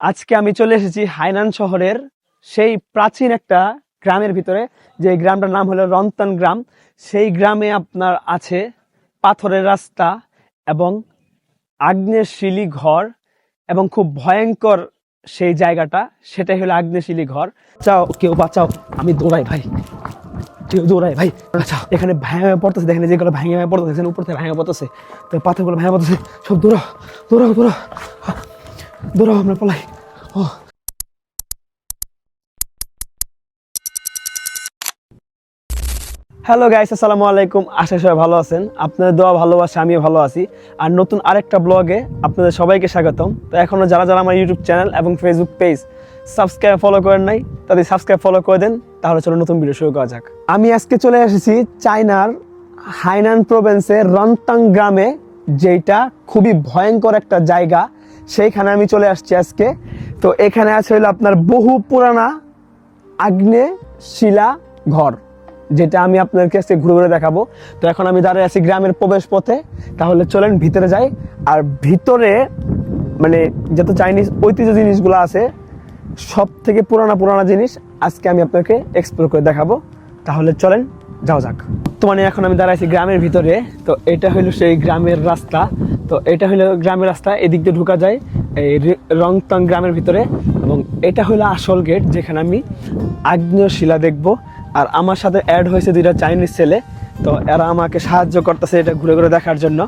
আজকে আমি চলে এসেছি হাইনান শহরের সেই প্রাচীন একটা গ্রামের ভিতরে। যে গ্রামটার নাম হলো রন্তন গ্রাম। সেই গ্রামে আপনার আছে পাথরের রাস্তা এবং আগ্নেয়শিলি ঘর এবং খুব ভয়ঙ্কর সেই জায়গাটা। সেটাই হলো আগ্নেয়শিলি ঘর। চাও কেউ বাঁচাও। আমি দৌড়াই ভাই। কেউ দৌড়াই ভাই। আচ্ছা এখানে ভেঙে পড়তেছে। দেখেন যেগুলো ভেঙে পড়তেছে। উপর থেকে ভেঙে পড়তেছে। তো পাথরগুলো ভেঙে পড়তেছে। সব দৌড়াও দৌড়াও দৌড়াও। দৌড়াও আমরা পলাই ও হ্যালো গাইস আসসালামু আলাইকুম আশা সবাই ভালো আছেন। আপনাদের দোয়া, ভালোবাসা, আমিও ভালো আছি। আর নতুন আরেকটা ব্লগে আপনাদের সবাইকে স্বাগতম। তো এখনও যারা যারা আমার ইউটিউব চ্যানেল এবং ফেসবুক পেজ সাবস্ক্রাইব ফলো করেন নাই, তাদের সাবস্ক্রাইব ফলো করে দেন। তাহলে চলো নতুন ভিডিও শুরু করা যাক। আমি আজকে চলে এসেছি চায়নার হাইনান প্রভিন্সের রন্তাং গ্রামে যেটা খুবই ভয়ঙ্কর একটা জায়গা। সেইখানে আমি চলে আসছি আজকে। তো এখানে আছে হলো আপনার বহু পুরানা আগ্নে শিলা ঘর, যেটা আমি আপনাদেরকে আজকে ঘুরে ঘুরে দেখাবো। তো এখন আমি দাঁড়িয়ে আছি গ্রামের প্রবেশ পথে তাহলে চলেন ভিতরে যাই। আর ভিতরে মানে যত চাইনিজ ঐতিহ্য জিনিসগুলো আছে সব থেকে পুরানা পুরানা জিনিস আজকে আমি আপনাকে এক্সপ্লোর করে দেখাবো। তাহলে চলেন যাও যাক। বর্তমানে এখন আমি দাঁড়াইছি গ্রামের ভিতরে, তো এটা হলো সেই গ্রামের রাস্তা। তো এটা হলো গ্রামের রাস্তা, এদিক দিয়ে ঢুকা যায় এই রংতং গ্রামের ভিতরে। এবং এটা হলো আসল গেট যেখানে আমি আগ্নেয় শিলা দেখব। আর আমার সাথে অ্যাড হয়েছে দুইটা চাইনিজ ছেলে। তো এরা আমাকে সাহায্য করতেছে এটা ঘুরে ঘুরে দেখার জন্য।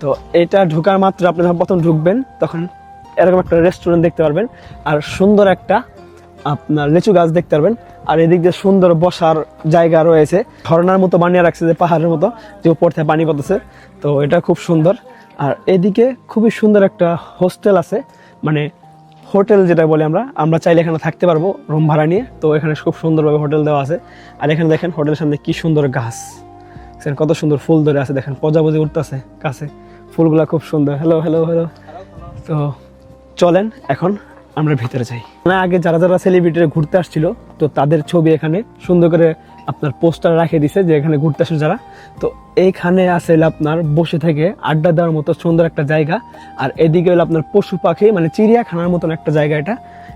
তো এটা ঢোকার মাত্র আপনি যখন প্রথম ঢুকবেন, তখন এরকম একটা রেস্টুরেন্ট দেখতে পারবেন। আর সুন্দর একটা আপনার লিচু গাছ দেখতে পারবেন। আর এদিক দিয়ে সুন্দর বসার জায়গা রয়েছে। ঝর্ণার মতো বানিয়ে রাখছে যে পাহাড়ের মতো, যে উপর থেকে পানি পড়তেছে। তো এটা খুব সুন্দর। আর এদিকে খুবই সুন্দর একটা হোস্টেল আছে। মানে হোটেল যেটা বলি আমরা আমরা চাইলে এখানে থাকতে পারব রুম ভাড়া নিয়ে। তো এখানে খুব সুন্দরভাবে হোটেল দেওয়া আছে। আর এখানে দেখেন হোটেলের সামনে কি সুন্দর গাছ। দেখছেন কত সুন্দর ফুল ধরে আছে। দেখেন প্রজাপতি উঠতেছে কাছে। ফুলগুলা খুব সুন্দর। হ্যালো হ্যালো হ্যালো তো চলেন এখন। আমরা ভিতরে যাই। না আগে যারা যারা সেলিব্রিটিরা ঘুরতে আসছিল, তো তাদের ছবি এখানে সুন্দর করে আপনার পোস্টার রাখে দিছে যে এখানে ঘুরতে আসে যারা। তো এইখানে আছে আপনার বসে থেকে আড্ডা দেওয়ার মতো সুন্দর একটা জায়গা। আর এদিকে হলো আপনার পশু পাখি মানে চিড়িয়াখানার মতন একটা জায়গা এটা।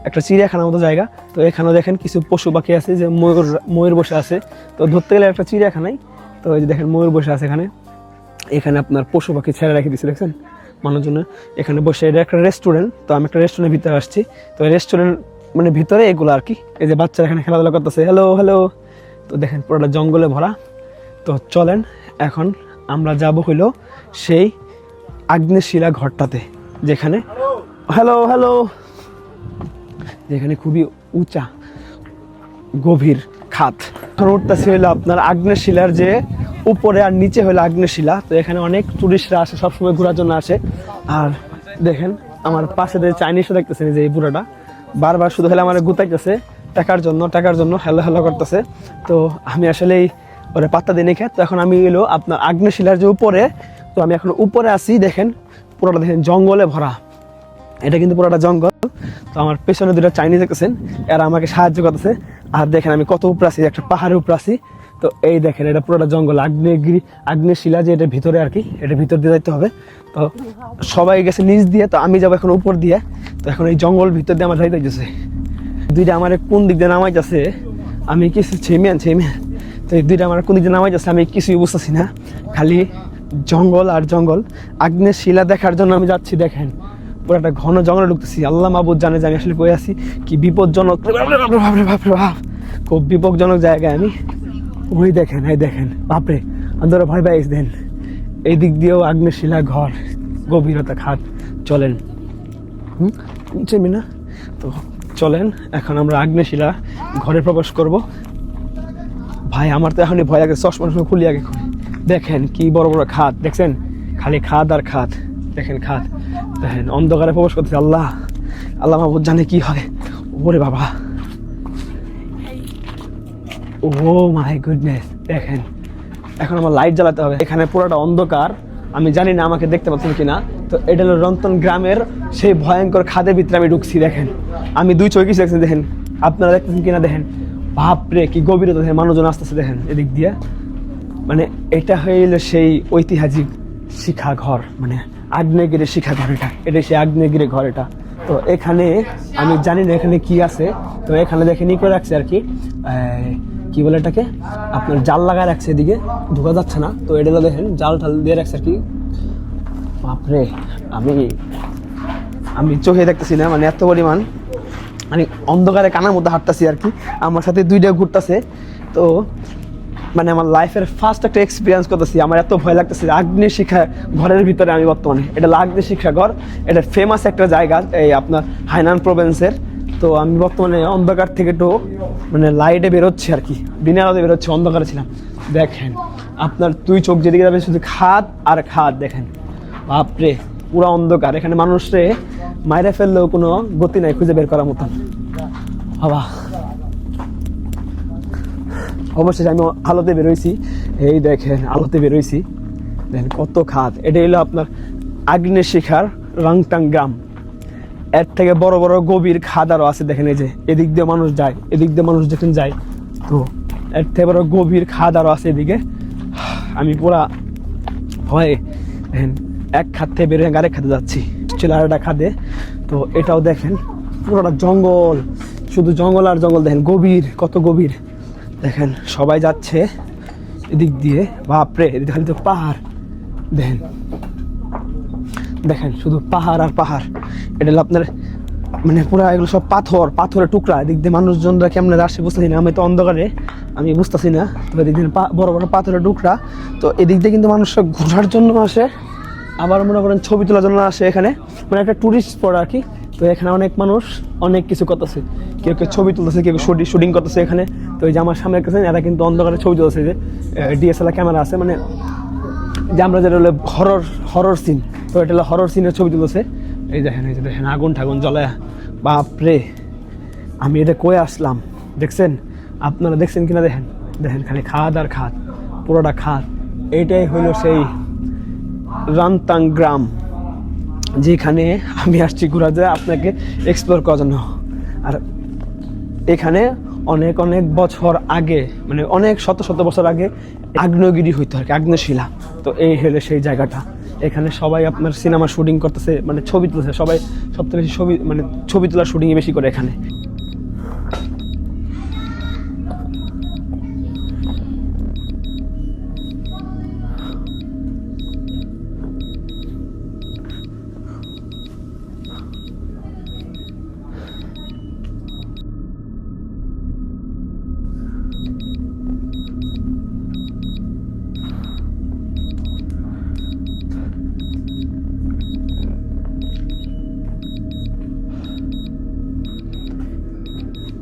একটা চিড়িয়াখানার মতো জায়গা। তো এখানেও দেখেন কিছু পশু পাখি আছে যে ময়ূর ময়ূর বসে আছে। তো ধরতে গেলে একটা চিড়িয়াখানাই। তো এই যে দেখেন ময়ূর বসে আছে এখানে। এখানে আপনার পশু পাখি ছেড়ে রেখে দিচ্ছে দেখছেন? মানুষজনের এখানে বসে। এটা একটা রেস্টুরেন্ট তো আমি একটা রেস্টুরেন্টের ভিতরে আসছি। তো রেস্টুরেন্ট মানে ভিতরে এগুলো আর কি। এই যে বাচ্চারা এখানে খেলাধুলা করতেছে। হ্যালো হ্যালো তো দেখেন পুরোটা জঙ্গলে ভরা। তো চলেন, এখন আমরা যাব হইল সেই আগ্নেশিলা ঘরটাতে, যেখানে হ্যালো হ্যালো যেখানে খুবই উঁচা, গভীর খাত। উঠতেছে হলো আপনার আগ্নেয়শিলার যে উপরে আর নিচে হলো আগ্নেয়শিলা। তো এখানে অনেক টুরিস্টরা আসে, সবসময় ঘোরার জন্য আসে। আর দেখেন, আমার পাশে যে চাইনিজও দেখতেছেন যে এই বুড়াটা, বারবার শুধু হলে আমার গুতাইতেছে, টাকার জন্য টাকার জন্য হেলো হেলো করতেছে। তো আমি আসলেই ওরা পাত্তা দিই খেত তো এখন আমি এলো আপনার আগ্নেয়শিলার যে উপরে, তো আমি এখন উপরে আছি, দেখেন, পুরোটা দেখেন জঙ্গলে ভরা। এটা কিন্তু পুরোটা জঙ্গল। তো আমার পেছনে দুটো চাইনিজ দেখতেছেন, এরা আমাকে সাহায্য করতেছে। আর দেখেন আমি কত উপরে আছি, একটা পাহাড়ের উপরে আছি। তো এই দেখেন, এটা পুরোটা জঙ্গল। আগ্নেয়গিরি, আগ্নেয়শিলা যে এটা ভিতরে আর কি এটা ভিতর দিয়ে যাইতে হবে। তো সবাই গেছে নিচ দিয়ে, তো আমি যাব এখন উপর দিয়ে। তো এখন এই জঙ্গল ভিতর দিয়ে আমার যাইতে হইতেছে। দুইটা আমার কোন দিক দিয়ে নামাইতেছে, আমি কিছু ছেমিয়ান ছেমিয়ান তো এই দুইটা আমার কোন দিক দিয়ে নামাই যাচ্ছে আমি কিছুই বুঝতেছি না। খালি জঙ্গল আর জঙ্গল। আগ্নেয় শিলা দেখার জন্য আমি যাচ্ছি, দেখেন। পুরো একটা ঘন জঙ্গলে ঢুকতেছি। আল্লাহ মাহবুদ জানে যে আমি আসলে কই আছি। কি বিপজ্জনক খুব বিপজ্জনক জায়গায় আমি। ওই দেখেন, এই দেখেন, বাপরে, আন্দোলন ভয় পাই দেন। এই দিক দিয়েও আগ্নেয়শিলা, ঘর, গভীরতা খাত চলেন। হুম? চিনি না তো চলেন, এখন আমরা আগ্নেয়শিলা ঘরে প্রবেশ করব। ভাই, আমার তো এখনই ভয় লাগে চশমা টশমা খুলি আগে দেখেন কি বড় বড় খাত দেখছেন? খালি খাদ আর খাত দেখেন খাত দেখেন, অন্ধকারে প্রবেশ করতেছে আল্লাহ। আল্লাহ মাহবুদ জানে কি হয় ওরে বাবা। ও মাই গুডনেস, দেখেন। এখন আমার লাইট জ্বালাতে হবে। এখানে পুরোটা অন্ধকার। আমি জানি না আমাকে দেখতে পাচ্ছেন কিনা। তো এটা হলো রন্তন গ্রামের সেই ভয়ঙ্কর খাদের ভিতরে আমি ঢুকছি, দেখেন। আমি দুই চৌকি দেখছেন দেখেন। আপনারা দেখতেছেন কিনা, দেখেন। বাপরে, কি গভীরতা, দেখেন, মানুষজন আসতেছে, দেখেন, এদিক দিয়ে। মানে এটা হইল সেই ঐতিহাসিক শিখা ঘর মানে আগ্নেয়গিরি শিখা ঘর এটা। এটা সেই আগ্নেয়গিরি ঘর এটা। তো এখানে, আমি জানি না এখানে কি আছে। তো এখানে দেখে নি করে রাখছে আর কি কি বলে এটাকে? আপনার জাল লাগায় রাখছে এদিকে ঢোকা যাচ্ছে না। তো এটা দেখেন, জাল টাল দিয়ে রাখছে আর কি। বাপরে, আমি আমি চোখে দেখতেছি না মানে এত পরিমাণ, আমি অন্ধকারে কানার মধ্যে হাঁটতেছি আর কি। আমার সাথে দুইটা ঘুরতেছে। তো মানে আমার লাইফের ফার্স্ট একটা এক্সপিরিয়েন্স করতেছি। আমার এত ভয় লাগতেছে আগ্নেয় শিখা ঘরের ভিতরে আমি বর্তমানে। এটা আগ্নেয় শিক্ষা ঘর। এটা ফেমাস একটা জায়গা, এই আপনার হাইনান প্রভিন্সের তো আমি বর্তমানে অন্ধকার থেকে একটু মানে লাইটে বেরোচ্ছি আর কি। বিনা আলোতে বেরোচ্ছি, অন্ধকারে ছিলাম। দেখেন, আপনার তুই চোখ যেদিকে যাবে শুধু খাদ আর খাদ, দেখেন। বাপরে, পুরো অন্ধকার। এখানে মানুষরে মাইরে ফেললেও কোনো গতি নাই, খুঁজে বের করার মতন। বাবা। অবশ্যই আমি আলোতে বেরোইছি। এই দেখেন, আলোতে বেরোইছি। দেখেন কত খাত এটা হলো আপনার আগ্নেয় শিখার রাংটাং গ্রাম। এর থেকে বড় বড় গভীর খাদ আরও আছে দেখেন এই যে, এদিক দিয়ে মানুষ যায়, এদিক দিয়ে মানুষ যখন যায়, তো এর থেকে বড় গভীর খাদ আরও আছে এদিকে। আমি পুরা ভয়ে দেখেন, এক খাত থেকে বেরোয় আরেক খাতে যাচ্ছি। ছিল খাদে। তো এটাও দেখেন, পুরোটা জঙ্গল, শুধু জঙ্গল আর জঙ্গল দেখেন, গভীর, কত গভীর। দেখেন, সবাই যাচ্ছে এদিক দিয়ে। বাপরে, এদিক খালি তো পাহাড়। দেখেন দেখেন, শুধু পাহাড় আর পাহাড়। এটা আপনার মানে পুরো এগুলো সব পাথর, পাথরের টুকরা। এদিক দিয়ে মানুষজনরা কেমন আসে বুঝতেছি না। আমি তো অন্ধকারে, আমি বুঝতেছি না। তবে এদিক দিয়ে বড় বড় পাথরের টুকরা। তো এদিক দিয়ে কিন্তু মানুষ ঘোরার জন্য আসে। আবার মনে করেন ছবি তোলার জন্য আসে এখানে। মানে একটা ট্যুরিস্ট স্পট আর কি। তো এখানে অনেক মানুষ, অনেক কিছু করতেছে। কেউ কেউ ছবি তুলতেছে, কেউ শুটিং শুটিং করতেছে এখানে। তো এই যে আমার সামনে কাছে এরা কিন্তু অন্ধকারে ছবি তুলতেছে যে ডিএসএলআর ক্যামেরা আছে। মানে যে আমরা যেটা হলো হরর হরর সিন তো এটা হলো হরর সিনের ছবি তুলেছে। এই দেখেন, এই যে দেখেন, আগুন ঠাগুন জ্বলে। বাপরে, আমি এটা কয়ে আসলাম? দেখছেন? আপনারা দেখছেন কিনা দেখেন? দেখেন, খালি খাদ আর খাদ, পুরোটা খাদ। এইটাই হলো সেই রামতাং গ্রাম, যেখানে আমি আসছি ঘোরাতে, আপনাকে এক্সপ্লোর করার জন্য। আর এখানে অনেক অনেক বছর আগে মানে অনেক শত শত বছর আগে আগ্নেয়গিরি হইতো আর কি, আগ্নেয়শিলা। তো এই হলে সেই জায়গাটা। এখানে সবাই আপনার সিনেমা শুটিং করতেছে মানে ছবি তুলছে সবাই সবথেকে বেশি ছবি মানে ছবি তোলার শুটিংই বেশি করে এখানে।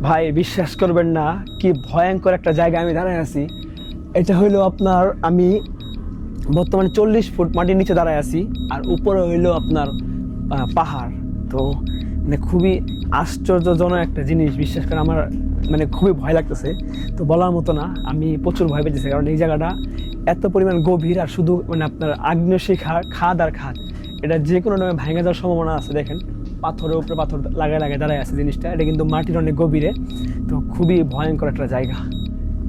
ভাই, বিশ্বাস করবেন না, কি ভয়ঙ্কর একটা জায়গায় আমি দাঁড়ায় আছি। এটা হইল আপনার, আমি বর্তমানে চল্লিশ ফুট মাটির নিচে দাঁড়ায় আছি, আর উপরে হইল আপনার পাহাড়। তো মানে খুবই আশ্চর্যজনক একটা জিনিস, বিশ্বাস করে আমার মানে খুবই ভয় লাগতেছে। তো বলার মতো না, আমি প্রচুর ভয় পেয়েছি কারণ এই জায়গাটা এত পরিমাণ গভীর, আর শুধু মানে আপনার আগ্নেয় শিখা, খাদ আর খাদ, এটা যে কোনো নামে ভেঙে যাওয়ার সম্ভাবনা আছে, দেখেন। পাথরের উপরে পাথর লাগায় লাগায় দাঁড়ায় আছে জিনিসটা। এটা কিন্তু মাটির অনেক গভীরে। তো খুবই ভয়ঙ্কর একটা জায়গা।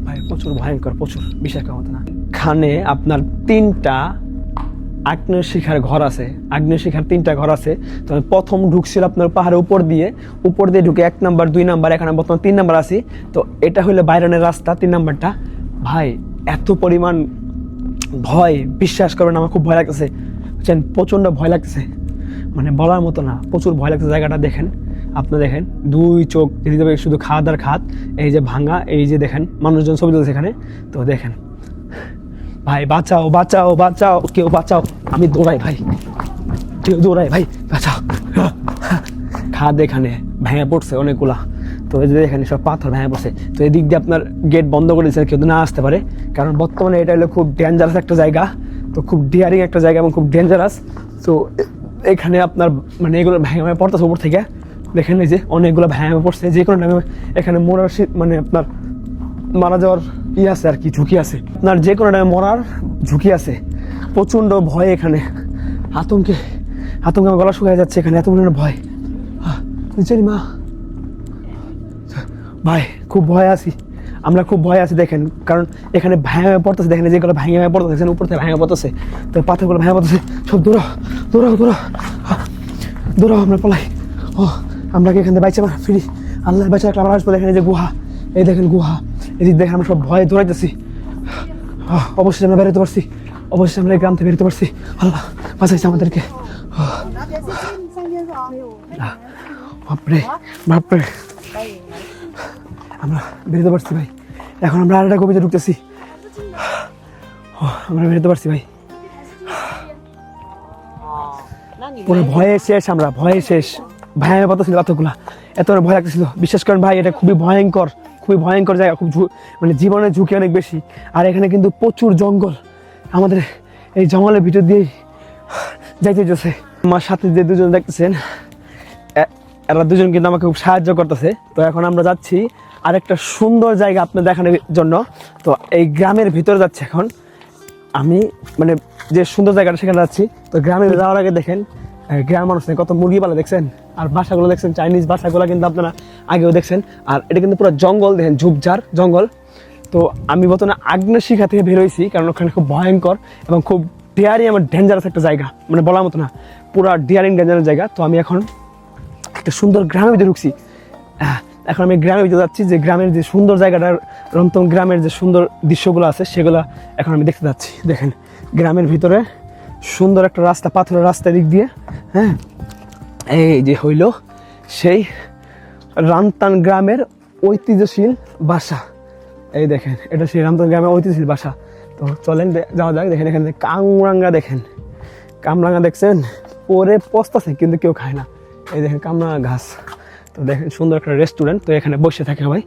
ভাই, প্রচুর ভয়ঙ্কর, প্রচুর। বিশ্বাস মতো না। এখানে আপনার তিনটা আগ্নেয় শিখার ঘর আছে। আগ্নেয় শিখার তিনটা ঘর আছে। তো আমি প্রথম ঢুকছিল আপনার পাহাড়ের উপর দিয়ে। উপর দিয়ে ঢুকে এক নাম্বার, দুই নাম্বার, এখানে বর্তমান তিন নাম্বার আছি। তো এটা হলো বাইরনের রাস্তা, তিন নাম্বারটা। ভাই, এত পরিমাণ ভয়। বিশ্বাস করবেন, আমার খুব ভয় লাগতেছে। প্রচণ্ড ভয় লাগতেছে। মানে বলার মতো না, প্রচুর ভয় লাগতেছে জায়গাটা দেখেন, আপনি দেখেন, দুই চোখ যদি শুধু খাদ আর খাদ, এই যে ভাঙা এই যে দেখেন, মানুষজন ছবি তুলছে এখানে, তো দেখেন। ভাই, বাঁচাও বাঁচাও বাঁচাও, কেউ বাঁচাও, আমি দৌড়াই ভাই, কেউ দৌড়াই ভাই, বাঁচাও। খাদ এখানে ভেঙে পড়ছে অনেকগুলা, তো এই যে এখানে সব পাথর ভেঙে পড়ছে, তো এদিক দিয়ে আপনার গেট বন্ধ করে দিয়েছে কেউ না আসতে পারে, কারণ বর্তমানে এটা হলো খুব ডেঞ্জারাস একটা জায়গা, তো খুব ডিয়ারিং একটা জায়গা এবং খুব ডেঞ্জারাস তো এখানে আপনার মানে এগুলো ভেঙে পড়তেছে উপর থেকে। দেখেন এই যে অনেকগুলো ভেঙে পড়ছে, যে কোনো টাইমে এখানে মরার মানে আপনার মারা যাওয়ার ই আছে আর কি, ঝুঁকি আছে। আপনার যে কোনো টাইমে মরার ঝুঁকি আছে। প্রচণ্ড ভয় এখানে। আতঙ্কে আতঙ্কে আমার গলা শুকিয়ে যাচ্ছে এখানে, এত পরিমাণে ভয়। নিচের মা ভাই, খুব ভয় আছি। আমরা খুব ভয় আছি, দেখেন। কারণ এখানে ভাঙে ভেঙে পড়তেছে, দেখেন যেগুলো ভাঙে ভাঙে পড়তেছে, এখানে উপর থেকে ভাঙে পড়তেছে। তো পাথরগুলো ভাঙে পড়তেছে। সব দূর দূর দূর দূর আমরা পলাই। ও, আমরা কি এখানে বাইচে আমরা ফিরি? আল্লাহ বাইচে রাখলে আমরা আসব এখানে যে গুহা। এই দেখেন গুহা। এদিক দেখেন আমরা সব ভয়ে দৌড়াইতেছি। অবশ্যই আমরা বেরোতে পারছি। অবশ্যই আমরা এই গ্রাম থেকে বেরোতে পারছি। আল্লাহ বাঁচাইছে আমাদেরকে। বাপরে বাপরে। আমরা বেরোতে পারছি ভাই। এখন আমরা আরেকটা কবিতা ঢুকতেছি। আমরা বেরোতে পারছি ভাই। পুরো ভয়ে শেষ আমরা, ভয়ে শেষ। ভয়ানক কথা ছিল কতগুলা এত ভয় লাগতেছিল। বিশ্বাস করেন ভাই, এটা খুবই ভয়ঙ্কর খুবই ভয়ঙ্কর জায়গা, খুব মানে জীবনের ঝুঁকি অনেক বেশি। আর এখানে কিন্তু প্রচুর জঙ্গল। আমাদের এই জঙ্গলের ভিতর দিয়েই যাইতে যেতেছে আমার সাথে যে দুজন দেখতেছেন এরা দুজন কিন্তু আমাকে খুব সাহায্য করতেছে। তো এখন আমরা যাচ্ছি আরেকটা সুন্দর জায়গা আপনার দেখানোর জন্য। তো এই গ্রামের ভিতরে যাচ্ছে এখন। আমি মানে যে সুন্দর জায়গাটা সেখানে যাচ্ছি তো গ্রামে যাওয়ার আগে দেখেন আহ, গ্রামের মানুষ কত মুরগি পালা দেখছেন? আর বাসাগুলো দেখছেন চাইনিজ বাসাগুলো কিন্তু আপনারা আগেও দেখছেন। আর এটা কিন্তু পুরো জঙ্গল দেখেন ঝুপঝাড় জঙ্গল। তো আমি বর্তমানে আগ্নেয় শিখা থেকে বেরোইছি কারণ ওখানে খুব ভয়ঙ্কর এবং খুব ডিয়ারি আমার ডেঞ্জারাস একটা জায়গা। মানে বলার মতো না পুরো ডিয়ারিং ডেঞ্জারাস জায়গা। তো আমি এখন একটা সুন্দর গ্রামের ভিতরে ঢুকছি। এখন আমি গ্রামে ভিতরে যাচ্ছি, যে গ্রামের যে সুন্দর জায়গাটার রমতম গ্রামের যে সুন্দর দৃশ্যগুলো আছে, সেগুলো এখন আমি দেখতে যাচ্ছি। দেখেন, গ্রামের ভিতরে সুন্দর একটা রাস্তা, পাথরের রাস্তা দিক দিয়ে হ্যাঁ? এই যে হইল সেই রামতান গ্রামের ঐতিহ্যশীল বাসা। এই দেখেন, এটা সেই রামতান গ্রামের ঐতিহ্যশীল বাসা। তো চলেন যাওয়া যাক, দেখেন এখানে কামরাঙ্গা দেখেন। কামরাঙ্গা দেখছেন? পরে পস্তাছে, কিন্তু কেউ খায় না। এই দেখেন, কামরাঙ্গা ঘাস তো দেখেন, সুন্দর একটা রেস্টুরেন্ট তো এখানে বসে থাকে সবাই।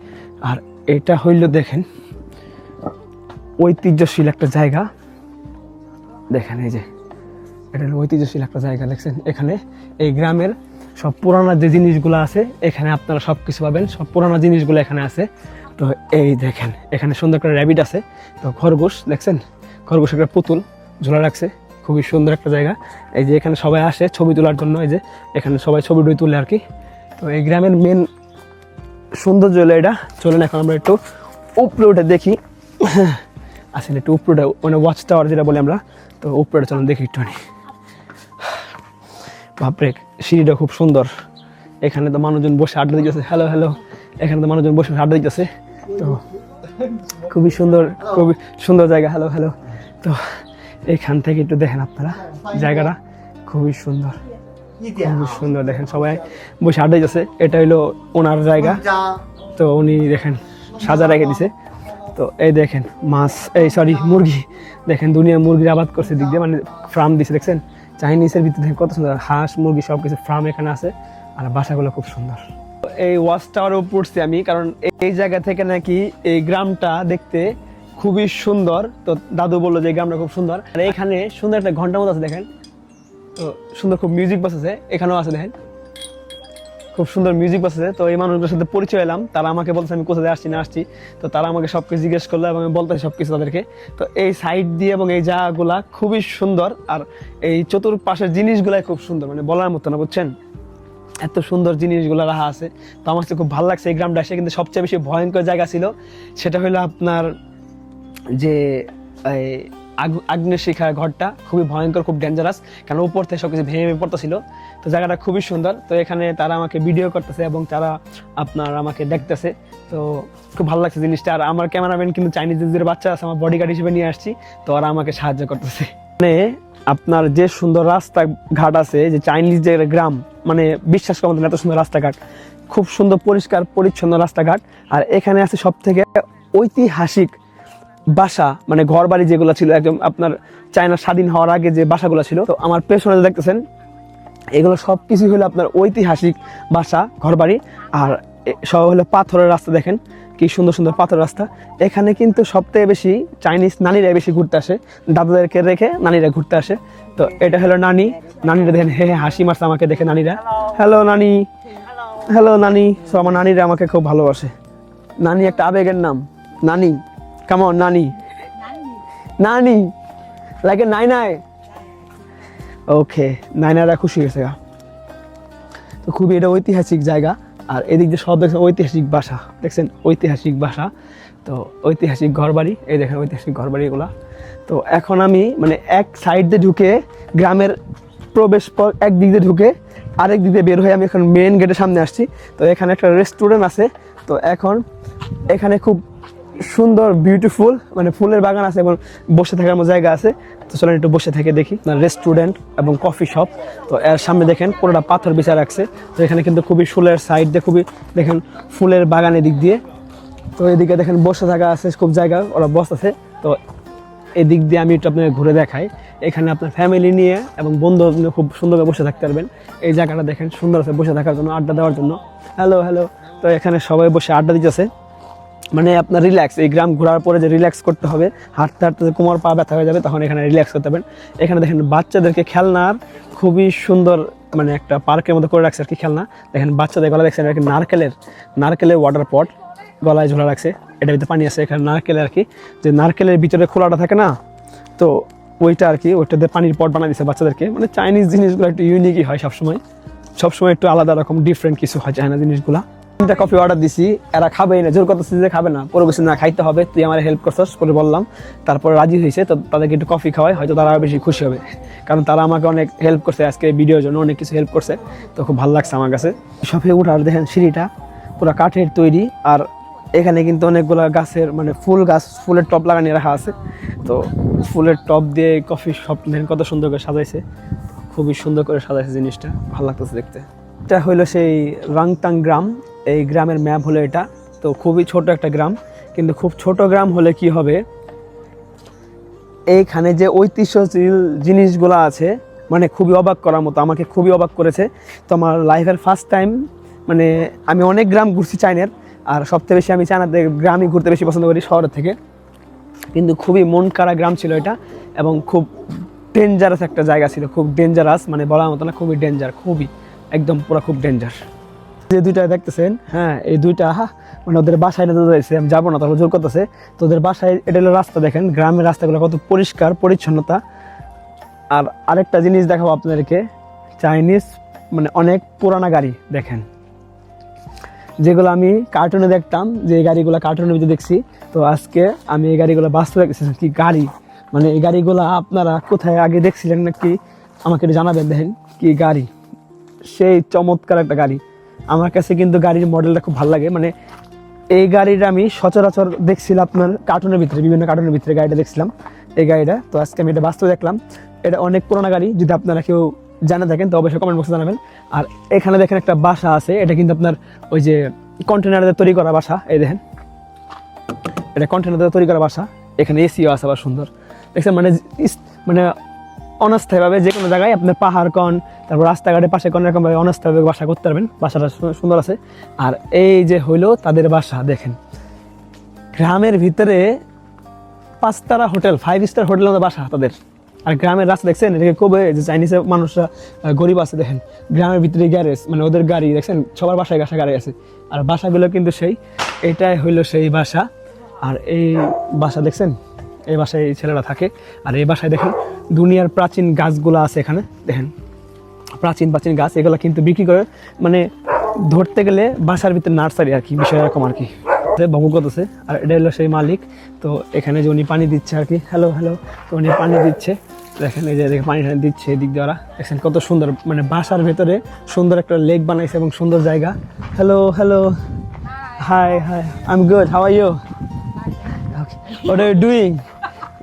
আর এটা হইল দেখেন, ঐতিহ্যশীল একটা জায়গা। দেখেন এই যে, এটা ঐতিহ্যশীল একটা জায়গা, দেখছেন? এখানে এই গ্রামের সব পুরানো যে জিনিসগুলো আছে, এখানে আপনারা সব কিছু পাবেন। সব পুরানো জিনিসগুলো এখানে আছে। তো এই দেখেন, এখানে সুন্দর একটা র্যাবিট আছে। তো খরগোশ, দেখছেন? খরগোশ একটা পুতুল ঝোলা রাখছে। খুবই সুন্দর একটা জায়গা। এই যে এখানে সবাই আসে ছবি তোলার জন্য, এই যে এখানে সবাই ছবি টবি তুলে আর কি। তো এই গ্রামের মেন সৌন্দর্য হলো এটা। চলেন এখন আমরা একটু উপরে দেখি। আসলে একটু উপরে মানে ওয়াচ টাওয়ার যেটা বলি আমরা, তো উপরে চলেন দেখি একটুখানি। বাপরে, সিঁড়িটা খুব সুন্দর। এখানে তো মানুষজন বসে আড্ডা দিতেছে। হ্যালো হ্যালো এখানে তো মানুষজন বসে আড্ডা দিতেছে। তো খুবই সুন্দর খুবই সুন্দর জায়গা। হ্যালো হ্যালো তো এখান থেকে একটু দেখেন আপনারা। জায়গাটা খুবই সুন্দর। সুন্দর দেখেন সবাই বসে আড্ডা দিতেছে এটা হলো ওনার জায়গা। তো উনি দেখেন সাজা রেখে দিছে। তো এই দেখেন মাছ এই সরি মুরগি। দেখেন দুনিয়া মুরগির আবাদ করছে দিক দিয়ে মানে ফার্ম দিছে দেখছেন? চাইনিজের ভিতরে কত সুন্দর হাঁস মুরগি সব কিছু ফার্ম এখানে আছে আর বাসাগুলো খুব সুন্দর। এই ওয়াচ টাওয়ারও পড়ছি আমি কারণ এই জায়গা থেকে নাকি এই গ্রামটা দেখতে খুবই সুন্দর। তো দাদু বলল যে গ্রামটা খুব সুন্দর। আর এখানে সুন্দর একটা ঘণ্টা মতো আছে দেখেন। তো সুন্দর খুব মিউজিক বাস আছে, এখানেও আছে দেখেন। খুব সুন্দর মিউজিক বাজছে তো এই মানুষগুলোর সাথে পরিচয় এলাম, তারা আমাকে বলছে আমি কোথায় আসছি না আসছি? তো তারা আমাকে সব কিছু জিজ্ঞেস করল এবং আমি বলতেছি সব কিছু তাদেরকে। তো এই সাইড দিয়ে এবং এই জায়গাগুলা খুবই সুন্দর, আর এই চতুর্পাশের জিনিসগুলাই খুব সুন্দর মানে বলার মতো না, বুঝছেন? এত সুন্দর জিনিসগুলো রাখা আছে। তো আমার কাছে খুব ভালো লাগছে এই গ্রামটা। এসে কিন্তু সবচেয়ে বেশি ভয়ঙ্কর জায়গা ছিল। সেটা হলো আপনার যে এই আগ- আগ্নেয় শিখার ঘরটা খুবই ভয়ঙ্কর, খুব ডেঞ্জারাস কারণ উপর থেকে সব কিছু ভেঙে ভেঙে পড়তেছিল। তো জায়গাটা খুবই সুন্দর। তো এখানে তারা আমাকে ভিডিও করতেছে এবং তারা আপনার আমাকে দেখতেছে। তো খুব ভালো লাগছে জিনিসটা। আর আমার ক্যামেরাম্যান কিন্তু চাইনিজদের বাচ্চা আছে, আমার বডিগার্ড হিসেবে নিয়ে আসছি। তো ওরা আমাকে সাহায্য করতেছে। মানে আপনার যে সুন্দর রাস্তা ঘাট আছে, যে চাইনিজ যে গ্রাম মানে বিশ্বাস করার এত সুন্দর রাস্তাঘাট। খুব সুন্দর পরিষ্কার, পরিচ্ছন্ন রাস্তাঘাট। আর এখানে আছে সব থেকে ঐতিহাসিক বাসা মানে ঘর বাড়ি যেগুলো ছিল, একদম আপনার চায়না স্বাধীন হওয়ার আগে যে বাসাগুলো ছিল, তো আমার পেছনে দেখতেছেন, এগুলো সব কিছুই হলো আপনার ঐতিহাসিক বাসা ঘর বাড়ি আর সব হলো পাথরের রাস্তা দেখেন, কি সুন্দর সুন্দর পাথরের রাস্তা। এখানে কিন্তু সবথেকে বেশি চাইনিজ নানিরা বেশি ঘুরতে আসে, দাদাদেরকে রেখে নানিরা ঘুরতে আসে। তো এটা হলো নানি, নানিরা দেখেন, হে হাসি মারছে আমাকে দেখে নানিরা। হ্যালো নানি। হ্যালো নানি। সো আমার নানিরা আমাকে খুব ভালোবাসে। নানি একটা আবেগের নাম, নানি। কেমন নানি নানি লাগে নাই নাই ওকে নাইনারা খুশি হয়েছে গা। তো খুবই এটা ঐতিহাসিক জায়গা। আর এদিক দিয়ে সব দেখছেন ঐতিহাসিক বাসা। দেখছেন ঐতিহাসিক বাসা। তো ঐতিহাসিক ঘরবাড়ি। এই দেখেন ঐতিহাসিক ঘরবাড়ি এগুলা তো এখন আমি মানে এক সাইড দিয়ে ঢুকে গ্রামের প্রবেশ পথ এক দিক দিয়ে ঢুকে আরেক দিক দিয়ে বের হয়ে আমি এখন মেন গেটের সামনে আসছি। তো এখানে একটা রেস্টুরেন্ট আছে। তো এখন এখানে খুব সুন্দর বিউটিফুল মানে ফুলের বাগান আছে এবং বসে থাকার মতো জায়গা আছে। তো চলেন একটু বসে থেকে দেখি। রেস্টুরেন্ট এবং কফি শপ তো এর সামনে দেখেন, পুরোটা পাথর বিছা রাখছে। তো এখানে কিন্তু খুবই ফুলের সাইড দিয়ে খুবই, দেখেন, ফুলের বাগানের দিক দিয়ে। তো এদিকে দেখেন, বসে থাকা আছে খুব জায়গা, ওরা বস আছে তো এদিক দিয়ে আমি একটু আপনাকে ঘুরে দেখাই। এখানে আপনার ফ্যামিলি নিয়ে এবং বন্ধু খুব সুন্দরভাবে বসে থাকতে পারবেন। এই জায়গাটা দেখেন, সুন্দর আছে বসে থাকার জন্য, আড্ডা দেওয়ার জন্য। হ্যালো হ্যালো তো এখানে সবাই বসে আড্ডা দিতেছে। মানে আপনার রিল্যাক্স এই গ্রাম ঘোরার পরে যে রিল্যাক্স করতে হবে, হাঁটতে হাঁটতে কোমর পা ব্যথা হয়ে যাবে, তখন এখানে রিল্যাক্স করতে পারবেন এখানে দেখেন বাচ্চাদেরকে খেলনার খুবই সুন্দর মানে একটা পার্কের মতো করে রাখছে আর কি খেলনা। দেখেন বাচ্চাদের গলা দেখছেন আর কি নারকেলের নারকেলের ওয়াটার পট গলায় ঝোলা রাখছে। এটার ভিতরে পানি আছে, এখানে নারকেলের আর কি। যে নারকেলের ভিতরে খোলাটা থাকে না, তো ওইটা আর কি, ওইটাতে পানির পট বানিয়ে দিচ্ছে বাচ্চাদেরকে। মানে চাইনিজ জিনিসগুলো একটু ইউনিকই হয় সবসময়। সবসময় একটু আলাদা রকম ডিফারেন্ট কিছু হয় চায়না জিনিসগুলা। তিনটা কফি অর্ডার দিছি, এরা খাবেই না। জোর করতেছে যে খাবে না, পরে বলছে, না, খাইতে হবে, তুই আমার হেল্প করছিস করে বললাম। তারপর রাজি হয়েছে, তো তাদেরকে একটু কফি খাওয়াই, হয়তো তারা বেশি খুশি হবে। কারণ তারা আমাকে অনেক হেল্প করছে আজকে ভিডিওর জন্য, অনেক কিছু হেল্প করছে। তো খুব ভালো লাগছে আমার কাছে। সফে উঠার দেখেন সিঁড়িটা, পুরো কাঠের তৈরি। আর এখানে কিন্তু অনেকগুলো গাছের মানে ফুল গাছ, ফুলের টপ লাগানিয়ে রাখা আছে। তো ফুলের টপ দিয়ে কফি শপ দেখেন কত সুন্দর করে সাজাইছে। খুবই সুন্দর করে সাজাইছে জিনিসটা, ভালো লাগতেছে দেখতে। এটা হইল সেই রাংটাং গ্রাম। এই গ্রামের ম্যাপ হলো এটা। তো খুবই ছোট একটা গ্রাম, কিন্তু খুব ছোট গ্রাম হলে কি হবে? এইখানে যে ঐতিহ্যশীল জিনিসগুলো আছে মানে খুবই অবাক করার মতো, আমাকে খুবই অবাক করেছে। তো আমার লাইফের ফার্স্ট টাইম মানে আমি অনেক গ্রাম ঘুরছি চাইনার আর সবথেকে বেশি আমি চায়নাতে গ্রামই ঘুরতে বেশি পছন্দ করি শহরের থেকে। কিন্তু খুবই মন কারা গ্রাম ছিল এটা, এবং খুব ডেঞ্জারাস একটা জায়গা ছিল, খুব ডেঞ্জারাস মানে বলার মতো না, খুবই ডেঞ্জার খুবই, একদম পুরো খুব ডেঞ্জার যে দুইটা দেখতেছেন হ্যাঁ এই দুইটা মানে ওদের বাসায় না যাইছে আমি যাব না তারপর জোর করতেছে। তো ওদের বাসায় এটা হলো রাস্তা দেখেন, গ্রামের রাস্তাগুলো কত পরিষ্কার, পরিচ্ছন্নতা। আর আরেকটা জিনিস দেখাবো আপনাদেরকে চাইনিজ মানে অনেক পুরানা গাড়ি দেখেন। যেগুলো আমি কার্টুনে দেখতাম, যে এই গাড়িগুলো কার্টুনের ভিতরে দেখছি। তো আজকে আমি এই গাড়িগুলো বাস্তবে দেখতেছি কি গাড়ি। মানে এই গাড়িগুলো আপনারা কোথায় আগে দেখছিলেন নাকি? আমাকে একটু জানাবেন দেখেন, কি গাড়ি? সেই চমৎকার একটা গাড়ি। আমার কাছে কিন্তু গাড়ির মডেলটা খুব ভালো লাগে। মানে এই গাড়িটা আমি সচরাচর দেখছিলাম আপনার কার্টুনের ভিতরে, বিভিন্ন কার্টুনের ভিতরে গাড়িটা দেখছিলাম, এই গাড়িটা। তো আজকে আমি এটা বাস্তবে দেখলাম। এটা অনেক পুরোনো গাড়ি, যদি আপনারা কেউ জানা থাকেন, তো অবশ্যই কমেন্ট বক্সে জানাবেন। আর এখানে দেখেন একটা বাসা আছে, এটা কিন্তু আপনার ওই যে কন্টেনারে তৈরি করা বাসা, এই দেখেন। এটা কন্টেনারে তৈরি করা বাসা, এখানে এসিও আছে, আবার সুন্দর। দেখছেন? মানে মানে অনাস্থায়ীভাবে যে কোনো জায়গায় আপনার পাহাড় কন তারপর রাস্তাঘাটের পাশে কোনো রকমভাবে অনাস্থায়ীভাবে বাসা করতে পারবেন। বাসাটা সুন্দর আছে। আর এই যে হইল তাদের বাসা, দেখেন। গ্রামের ভিতরে পাঁচতারা হোটেল ফাইভ স্টার হোটেলের মতো বাসা তাদের। আর গ্রামের রাস্তা দেখছেন এটাকে কবে যে চাইনিজের মানুষরা গরিব আছে, দেখেন। গ্রামের ভিতরে গ্যারেজ মানে ওদের গাড়ি, দেখছেন? সবার বাসায় গাছা গাড়ি আছে। আর বাসাগুলো কিন্তু সেই, এটাই হইল সেই বাসা। আর এই বাসা দেখছেন? এই বাসায় এই ছেলেরা থাকে। আর এই বাসায় দেখেন দুনিয়ার প্রাচীন গাছগুলো আছে এখানে দেখেন। প্রাচীন প্রাচীন গাছ এগুলো কিন্তু বিক্রি করে মানে ধরতে গেলে বাসার ভিতরে নার্সারি আর কি বিষয় এরকম আর কি। বকু করতেছে আর এটা হলো সেই মালিক। তো এখানে যে উনি পানি দিচ্ছে আর কি হ্যালো হ্যালো তো উনি পানি দিচ্ছে দেখেন এই যে এদিকে পানি টানি দিচ্ছে এদিক দিয়ে ওরা। দেখছেন কত সুন্দর মানে বাসার ভেতরে সুন্দর একটা লেক বানাইছে এবং সুন্দর জায়গা। Hello hello hi hi I am good how are you what are you doing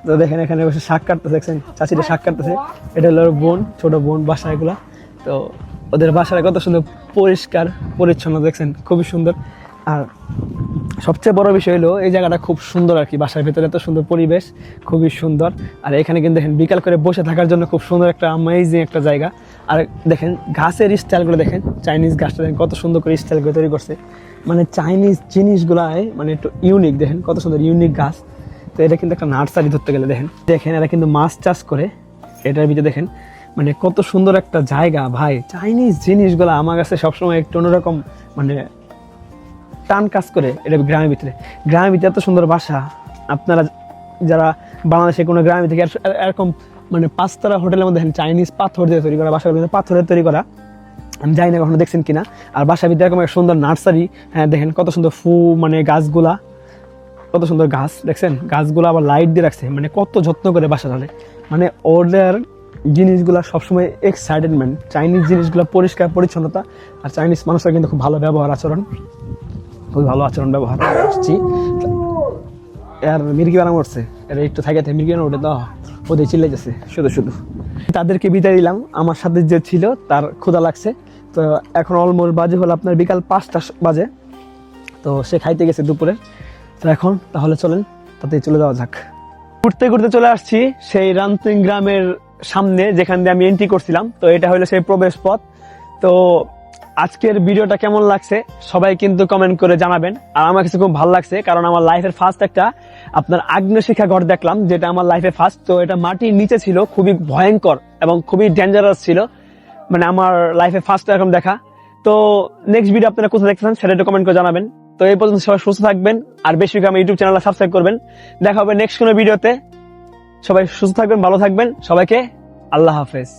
তো দেখেন এখানে বসে শাক কাটতেছে, দেখছেন? চাষিটা শাক কাটতেছে। এটা হলো বোন, ছোট বোন বাসা এগুলা। তো ওদের বাসাটা কত সুন্দর পরিষ্কার, পরিচ্ছন্ন, দেখছেন? খুবই সুন্দর। আর সবচেয়ে বড় বিষয় হলো, এই জায়গাটা খুব সুন্দর আর কি। বাসার ভেতরে এত সুন্দর পরিবেশ, খুবই সুন্দর। আর এখানে কিন্তু দেখেন, বিকাল করে বসে থাকার জন্য খুব সুন্দর একটা অ্যামেজিং একটা জায়গা। আর দেখেন, ঘাসের স্টাইলগুলো দেখেন, চাইনিজ গাছটা দেখেন, কত সুন্দর করে স্টাইল করে তৈরি করছে। মানে চাইনিজ জিনিসগুলাই মানে একটু ইউনিক দেখেন, কত সুন্দর ইউনিক গাছ তো এটা কিন্তু একটা নার্সারি ধরতে গেলে দেখেন। দেখেন এরা কিন্তু মাছ চাষ করে। এটার ভিতরে দেখেন মানে কত সুন্দর একটা জায়গা। ভাই চাইনিজ জিনিসগুলো আমার কাছে সবসময় একটু অন্যরকম মানে টান কাজ করে এটা গ্রামের ভিতরে। গ্রামের ভিতরে এত সুন্দর বাসা। আপনারা যারা বাংলাদেশে কোনো গ্রামের থেকে এর- এর- এরকম মানে পাঁচতলা হোটেলের মধ্যে চাইনিজ পাথর দিয়ে তৈরি করা, বাসার ভিতরে পাথরের তৈরি করা। আমি জানি না কখনো দেখছেন কিনা। আর বাসার ভিতরে এরকম একটা সুন্দর নার্সারি হ্যাঁ দেখেন কত সুন্দর ফু মানে গাছগুলা। কত সুন্দর গাছ, দেখছেন? গাছগুলো আবার লাইট দিয়ে রাখছে। মানে কত যত্ন করে বাসা চলে মানে ওদের জিনিসগুলো সবসময় এক্সাইটেডমেন্ট চাইনিজ জিনিসগুলো পরিষ্কার, পরিচ্ছন্নতা। আর চাইনিজ মানুষের কিন্তু খুব ভালো ব্যবহার আচরণ। খুবই ভালো আচরণ ব্যবহার আসছি। আর মির্গি বানাম উঠছে। এটা একটু থাকে মির্গি বানাম উঠে ওদের চিল্লাই যাচ্ছে, শুধু শুধু। তাদেরকে বিদায় দিলাম। আমার সাথে যে ছিল, তার ক্ষুধা লাগছে। তো এখন অলমোস্ট বাজে হলো আপনার বিকাল পাঁচটা বাজে। তো সে খাইতে গেছে দুপুরে তো এখন তাহলে চলেন তাতে চলে যাওয়া যাক। ঘুরতে ঘুরতে চলে আসছি সেই রামতিং গ্রামের সামনে যেখান দিয়ে আমি এন্ট্রি করছিলাম। তো এটা হলো সেই প্রবেশ পথ। তো আজকের ভিডিওটা কেমন লাগছে সবাই কিন্তু কমেন্ট করে জানাবেন। আর আমার কাছে খুব ভালো লাগছে কারণ আমার লাইফের ফার্স্ট একটা আপনার আগ্নেয়শিখা ঘর দেখলাম, যেটা আমার লাইফে ফার্স্ট তো এটা মাটির নিচে ছিল, খুবই ভয়ঙ্কর এবং খুবই ডেঞ্জারাস ছিল। মানে আমার লাইফে ফার্স্ট এরকম দেখা। তো নেক্সট ভিডিও আপনারা কোথায় দেখতেছেন সেটা একটু কমেন্ট করে জানাবেন। তো এই পর্যন্ত সবাই সুস্থ থাকবেন, আর বেশি আমি ইউটিউব চ্যানেলটা সাবস্ক্রাইব করবেন। দেখা হবে নেক্সট কোনো ভিডিওতে সবাই সুস্থ থাকবেন, ভালো থাকবেন। সবাইকে আল্লাহ হাফেজ।